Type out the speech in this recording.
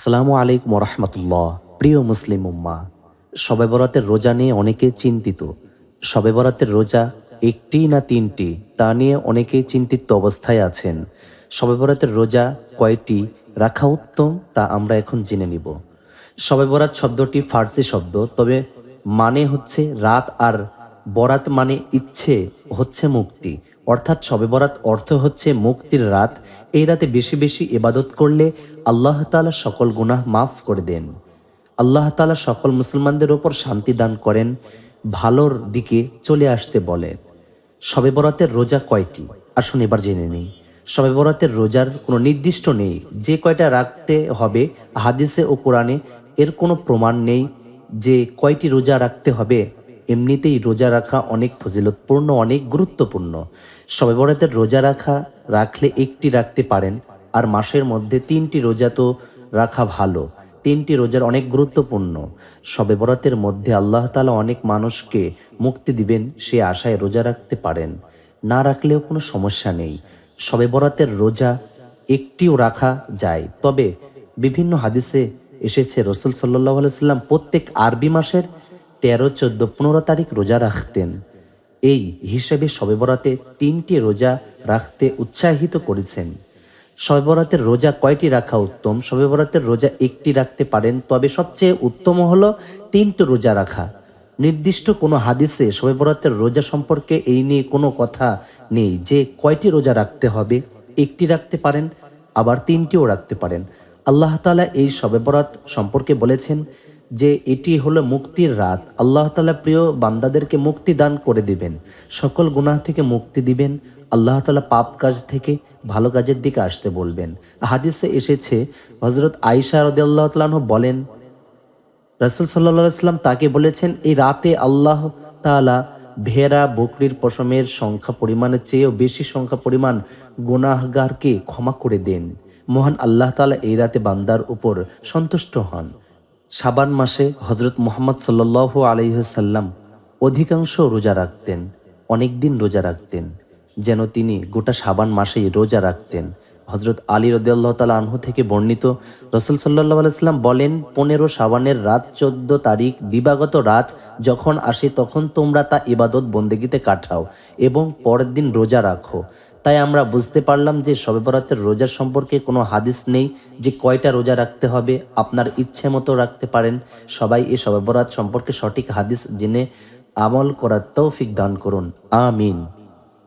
আসসালামু আলাইকুম রহমতুল্লাহ প্রিয় মুসলিম উম্মা, শবে বরাতের রোজা নিয়ে অনেকে চিন্তিত। শবে বরাতের রোজা একটি না তিনটি, তা নিয়ে অনেকেই চিন্তিত অবস্থায় আছেন। শবে বরাতের রোজা কয়টি রাখা উত্তম, তা আমরা এখন জেনে নিব। শবে বরাত শব্দটি ফার্সি শব্দ, তবে মানে হচ্ছে রাত, আর বরাত মানে ইচ্ছে, হচ্ছে মুক্তি। অর্থাৎ শবে বরাত অর্থ হচ্ছে মুক্তির রাত। এই রাতে বেশি বেশি ইবাদত করলে আল্লাহ তাআলা সকল গুনাহ মাফ করে দেন। আল্লাহ তাআলা সকল মুসলমানদের ওপর শান্তি দান করেন, ভালোর দিকে চলে আসতে বলেন। শবে বরাতের রোজা কয়টি? আসুন এবার জেনে নিই। শবে বরাতের রোজার কোনো নির্দিষ্ট নেই। যে কয়টা রাখতে হবে হাদিসে ও কোরআনে এর কোনো প্রমাণ নেই যে কয়টি রোজা রাখতে হবে এমনিতেই রোজা রাখা অনেক ফজিলতপূর্ণ, অনেক গুরুত্বপূর্ণ। শবে বরাতের রোজা রাখা, রাখলে একটি রাখতে পারেন, আর মাসের মধ্যে তিনটি রোজা তো রাখা ভালো। তিনটি রোজার অনেক গুরুত্বপূর্ণ। শবে বরাতের মধ্যে আল্লাহ তালা অনেক মানুষকে মুক্তি দিবেন, সে আশায় রোজা রাখতে পারেন। না রাখলেও কোনো সমস্যা নেই। শবে বরাতের রোজা একটিও রাখা যায়। তবে বিভিন্ন হাদিসে এসেছে, রসুল সাল্লাহ আলাইসাল্লাম প্রত্যেক আরবি মাসের তেরো, চোদ্দ, পনেরো তারিখ রোজা রাখতেন। এই হিসেবে শবে বরাতে তিনটি রোজা রাখতে উৎসাহিত করেছেন। শবে বরাতের রোজা কয়টি রাখা উত্তম? শবে বরাতের রোজা একটি রাখতে পারেন, তবে সবচেয়ে উত্তম হলো তিনটি রোজা রাখা। নির্দিষ্ট কোনো হাদিসে শবে বরাতের রোজা সম্পর্কে এই নিয়ে কোনো কথা নেই যে কয়টি রোজা রাখতে হবে। একটি রাখতে পারেন, আবার তিনটিও রাখতে পারেন। আল্লাহ তাআলা এই শবে বরাত সম্পর্কে বলেছেন যে এটি হলো মুক্তির রাত। আল্লাহ তাআলা প্রিয় বান্দাদেরকে মুক্তি দান করে দিবেন। সকল গুনাহ থেকে মুক্তি দিবেন। আল্লাহ তালা পাপ কাজ থেকে ভালো কাজের দিকে আসতে বলবেন। হাদিসে এসেছে হজরত আইসা রদিয়াল্লাহ তালাহ বলেন, রাসুল সাল্লাহ সাল্লাম তাকে বলেছেন, এই রাতে আল্লাহ তাআলা ভেড়া, বকরির পশমের সংখ্যা পরিমাণের চেয়েও বেশি সংখ্যা পরিমাণ গুনাহগারকে ক্ষমা করে দেন। মহান আল্লাহ তাআলা এই রাতে বান্দার উপর সন্তুষ্ট হন। সাবান মাসে হজরত মোহাম্মদ সাল্লাহ আলহ্লাম অধিকাংশ রোজা রাখতেন অনেক দিন রোজা রাখতেন, যেন তিনি গোটা সাবান মাসেই রোজা রাখতেন। হজরত আলী রদিয়াল্লাহ তালা আনহু থেকে বর্ণিত রসুল সাল্লাহ আলাইস্লাম বলেন, পনেরো সাবানের রাত চোদ্দ তারিখ দিবাগত রাত যখন আসে তখন তোমরা তা ইবাদত বন্দেগিতে কাটাও এবং পরের দিন রোজা রাখো। তাই আমরা বুঝতে পারলাম যে শবে বরাতের রোজা সম্পর্কে কোনো হাদিস নেই যে কয়টা রোজা রাখতে হবে, আপনার ইচ্ছে মতো রাখতে পারেন। সবাই এই শবে বরাত সম্পর্কে সঠিক হাদিস জেনে আমল করার তৌফিক দান করুন। আমিন।